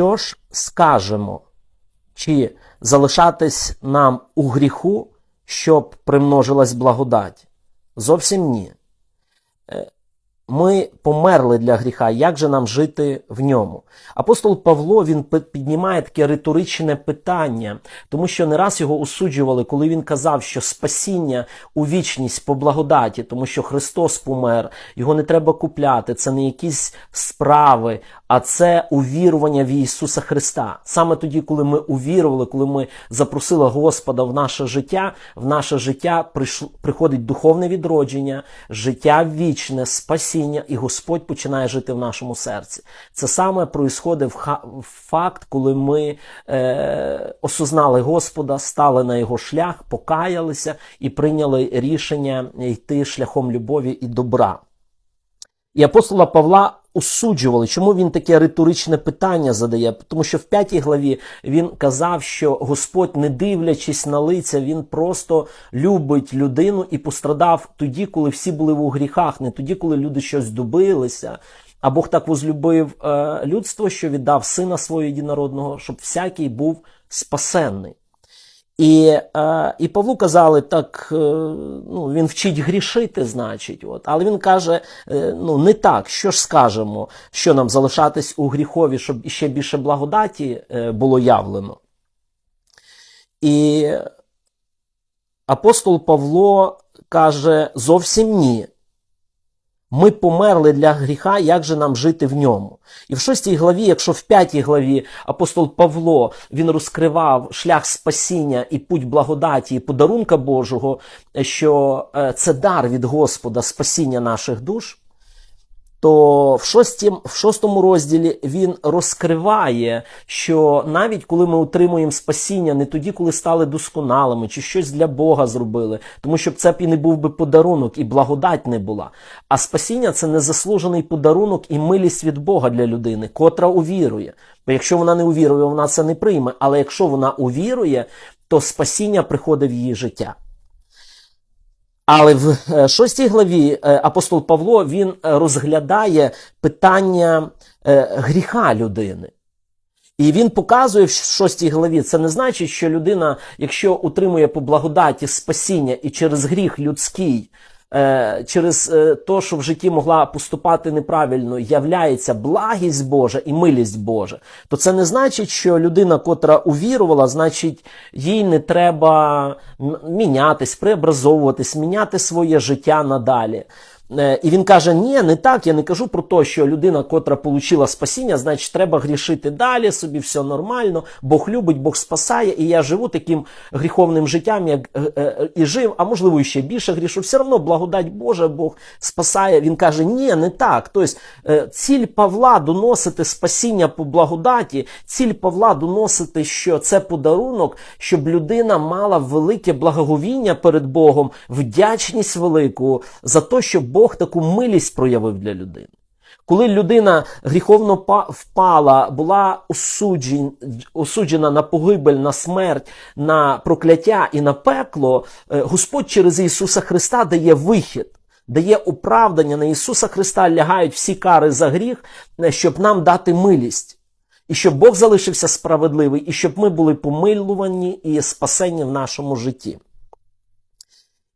Що ж скажемо? Чи залишатись нам у гріху, щоб примножилась благодать? Зовсім ні. Ми померли для гріха. Як же нам жити в ньому? Апостол Павло він піднімає таке риторичне питання, тому що не раз його осуджували, коли він казав, що спасіння у вічність по благодаті, тому що Христос помер, його не треба купляти, це не якісь справи, а це увірування в Ісуса Христа. Саме тоді, коли ми увірували, коли ми запросили Господа в наше життя, в наше життя приходить духовне відродження, життя вічне, спасіння, і Господь починає жити в нашому серці. Це саме происходить в факт, коли ми е, осознали Господа, стали на його шлях, покаялися і прийняли рішення йти шляхом любові і добра. І апостола Павла осуджували, чому він таке риторичне питання задає? Тому що в п'ятій главі він казав, що Господь, не дивлячись на лиця, він просто любить людину і пострадав тоді, коли всі були у гріхах, не тоді, коли люди щось добилися. А Бог так возлюбив е, людство, що віддав сина свого єдинородного, щоб всякий був спасенний. І, е, і Павлу казали, так е, ну, він вчить грішити, значить. От. Але він каже: е, ну не так, що ж скажемо, що нам залишатись у гріхові, щоб іще більше благодаті було явлено. І апостол Павло каже: зовсім ні. Ми померли для гріха, як же нам жити в ньому? І в шостій главі, якщо в п'ятій главі апостол Павло він розкривав шлях спасіння і путь благодаті і подарунка Божого, що е, це дар від Господа спасіння наших душ, то в, шостім, в шостому розділі він розкриває, що навіть коли ми отримуємо спасіння, не тоді, коли стали досконалими, чи щось для Бога зробили, тому що це б і не був би подарунок, і благодать не була. А спасіння це незаслужений подарунок і милість від Бога для людини, котра увірує. Бо якщо вона не увірує, вона це не прийме. Але якщо вона увірує, то спасіння приходить в її життя. Але в е, шостій главі е, апостол Павло він е, розглядає питання гріха людини. І він показує в шостій главі, це не значить, що людина, якщо утримує по благодаті спасіння і через гріх людський, через те, що в житті могла поступати неправильно, являється благість Божа і милість Божа, то це не значить, що людина, котра увірувала, значить, їй не треба мінятись, преобразовуватись, міняти своє життя надалі. Е, І він каже: ні, не так. Я не кажу про те, що людина, котра отримала спасіння, значить, треба грішити далі, собі все нормально. Бог любить, Бог спасає, і я живу таким гріховним життям, як е, е, і жив, а можливо, і ще більше грішу. Все одно благодать Божа, Бог спасає. Він каже: ні, не так. Тобто ціль Павла доносити спасіння по благодаті, ціль Павла доносити, що це подарунок, щоб людина мала велике благоговіння перед Богом, вдячність велику за те, що Бог таку милість проявив для людини. Коли людина гріховно впала, була осуджена на погибель, на смерть, на прокляття і на пекло, е, Господь через Ісуса Христа дає вихід, дає оправдання на Ісуса Христа лягають всі кари за гріх, е, щоб нам дати милість. І щоб Бог залишився справедливий, і щоб ми були помилувані і спасені в нашому житті.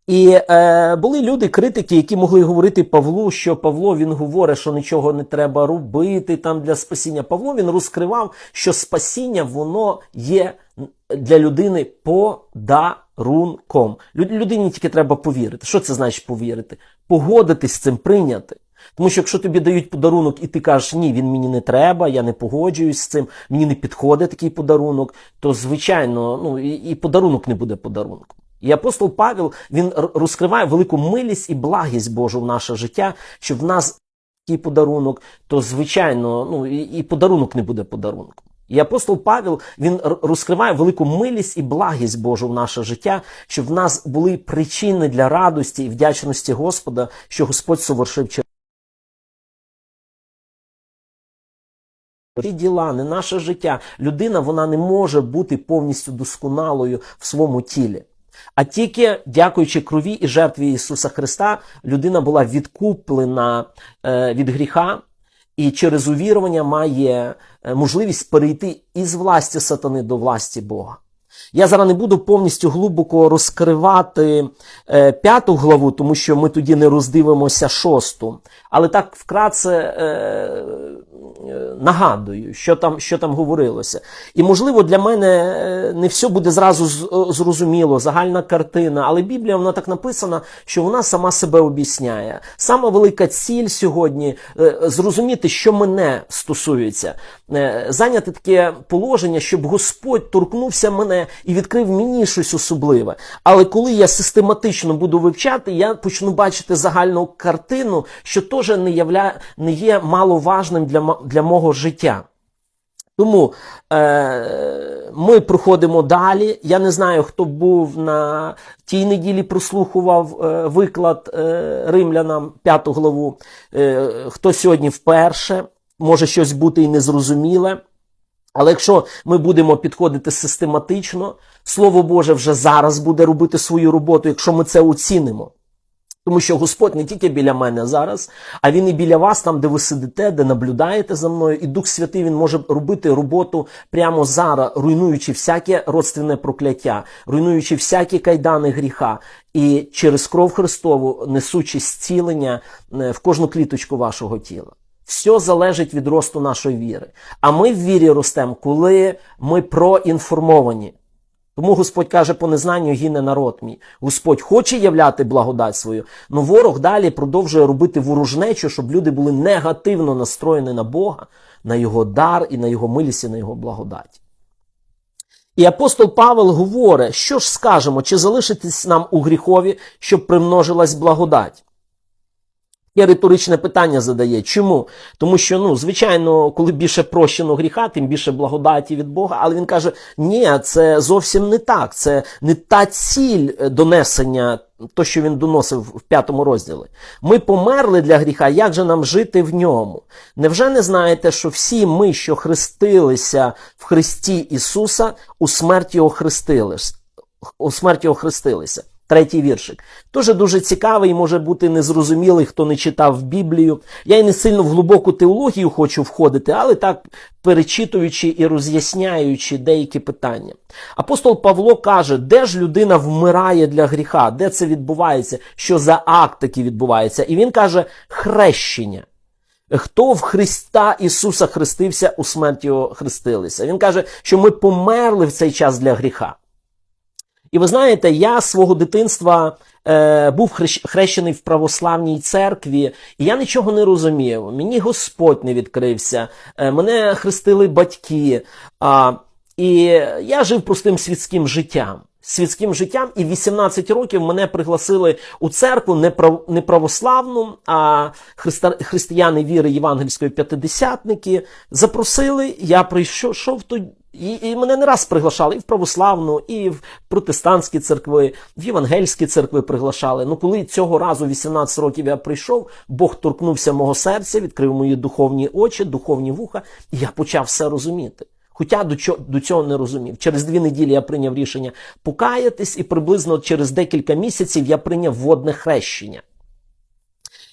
І е, були люди, критики, які могли говорити Павлу, що Павло він говорить, що нічого не треба робити там для спасіння. Павло він розкривав, що спасіння воно є для людини подарунком. Людині тільки треба повірити. Що це значить повірити? Погодитись з цим прийняти. Тому що якщо тобі дають подарунок, і ти кажеш, ні, він мені не треба, я не погоджуюсь з цим, мені не підходить такий подарунок, то звичайно, ну і, і подарунок не буде подарунком. І апостол Павел він розкриває велику милість і благість Божу в наше життя, що в нас такий подарунок, то звичайно, ну і, і подарунок не буде подарунком. І апостол Павел він розкриває велику милість і благість Божу в наше життя, щоб в нас були причини для радості і вдячності Господа, що Господь совершив через діла, не наше життя. Людина вона не може бути повністю досконалою в своєму тілі. А тільки дякуючи крові і жертві Ісуса Христа, людина була відкуплена е, від гріха і через увірування має е, можливість перейти із власті сатани до власті Бога. Я зараз не буду повністю глибоко розкривати е, п'яту главу, тому що ми тоді не роздивимося шосту. Але так вкратце нагадую, що там, що там говорилося. І можливо для мене е, не все буде зразу з- зрозуміло, загальна картина, але Біблія вона так написана, що вона сама себе об'ясняє. Сама велика ціль сьогодні е, зрозуміти, що мене стосується, Е, зайняти таке положення, щоб Господь торкнувся мене і відкрив мені щось особливе. Але коли я систематично буду вивчати, я почну бачити загальну картину, що теж не, явля... не є маловажним для, для мого життя. Тому е, ми проходимо далі. Я не знаю, хто був на тій неділі, прослухував е, виклад е, римлянам п'яту главу. Е, хто сьогодні вперше, може щось бути і незрозуміле. Але якщо ми будемо підходити систематично, Слово Боже вже зараз буде робити свою роботу, якщо ми це оцінимо. Тому що Господь не тільки біля мене зараз, а Він і біля вас, там, де ви сидите, де наблюдаєте за мною, і Дух Святий Він може робити роботу прямо зараз, руйнуючи всяке родственне прокляття, руйнуючи всякі кайдани гріха, і через кров Христову несучи зцілення е, в кожну кліточку вашого тіла. Все залежить від росту нашої віри. А ми в вірі ростемо, коли ми проінформовані. Тому Господь каже, по незнанню гине народ мій. Господь хоче являти благодать свою, але ворог далі продовжує робити ворожнечу, щоб люди були негативно настроєні на Бога, на його дар і на його милість і на його благодать. І апостол Павел говорить, що ж скажемо, чи залишитись нам у гріхові, щоб примножилась благодать? Є риторичне питання задає. Чому? Тому що, ну, звичайно, коли більше прощено гріха, тим більше благодаті від Бога. Але він каже: ні, це зовсім не так. Це не та ціль е, донесення, то, що він доносив в п'ятому розділі. Ми померли для гріха, як же нам жити в ньому? Невже не знаєте, що всі ми, що хрестилися в Христі Ісуса, у смерті Його хрестились? У смерті Його хрестилися? Третій віршик. Дуже дуже цікавий, може бути незрозумілий, хто не читав Біблію. Я й не сильно в глибоку теологію хочу входити, але так перечитуючи і роз'ясняючи деякі питання. Апостол Павло каже, де ж людина вмирає для гріха, де це відбувається, що за акт такий відбувається. І він каже хрещення. Хто в Христа Ісуса хрестився, у смерті його хрестилися. Він каже, що ми померли в цей час для гріха. І ви знаєте, я свого дитинства е, був хрещ- хрещений в православній церкві, і я нічого не розумів. Мені Господь не відкрився, е, мене хрестили батьки. А, і я жив простим світським життям. Світським життям, і 18 років мене пригласили у церкву не, прав, не православну, а христа, християни віри євангельської п'ятидесятники. Запросили, я прийшов йшов то і, і мене не раз приглашали і в православну, і в протестантські церкви, в євангельські церкви приглашали. Ну коли цього разу 18 років я прийшов, Бог торкнувся мого серця, відкрив мої духовні очі, духовні вуха, і я почав все розуміти. Хоча до цього не розумів. Через дві неділі я прийняв рішення покаятись, і приблизно через декілька місяців я прийняв водне хрещення.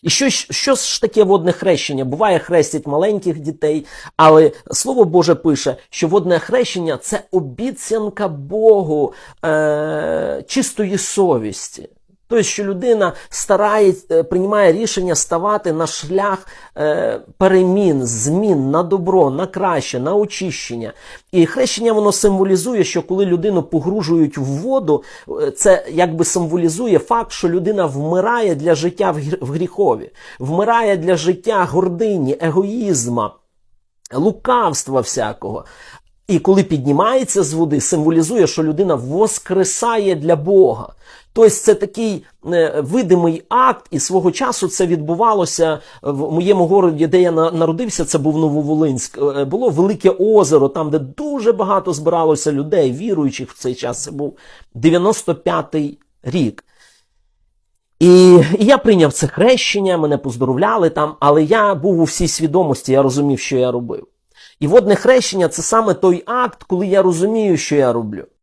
І що, що ж таке водне хрещення? Буває, хрестять маленьких дітей, але Слово Боже пише, що водне хрещення це обіцянка Богу е, чистої совісті. Тобто, що людина старається, е, приймає рішення ставати на шлях е, перемін, змін на добро, на краще, на очищення. І хрещення воно символізує, що коли людину погружують в воду, е, це якби символізує факт, що людина вмирає для життя в гріхові, вмирає для життя гордині, егоїзма, лукавства всякого. І коли піднімається з води, символізує, що людина воскресає для Бога. Тобто це такий е, видимий акт, і свого часу це відбувалося в моєму городі, де я народився, це був Нововолинськ. Е, Було велике озеро, там, де дуже багато збиралося людей, віруючих в цей час. Це був 95-й рік. І і я прийняв це хрещення, мене поздоровляли там, але я був у всій свідомості, я розумів, що я робив. І водне хрещення це саме той акт, коли я розумію, що я роблю.